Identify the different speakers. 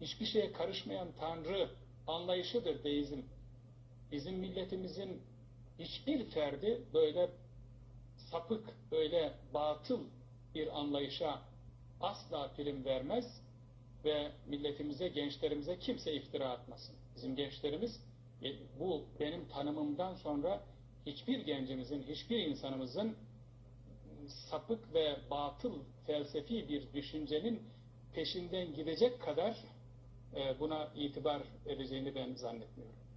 Speaker 1: hiçbir şeye karışmayan Tanrı anlayışıdır deizm. Bizim milletimizin hiçbir ferdi böyle sapık, böyle batıl bir anlayışa asla prim vermez ve milletimize, gençlerimize kimse iftira atmasın. Bizim gençlerimiz e, bu benim tanımımdan sonra hiçbir gencimizin, hiçbir insanımızın sapık ve batıl felsefi bir düşüncenin peşinden gidecek kadar buna itibar edeceğini ben zannetmiyorum.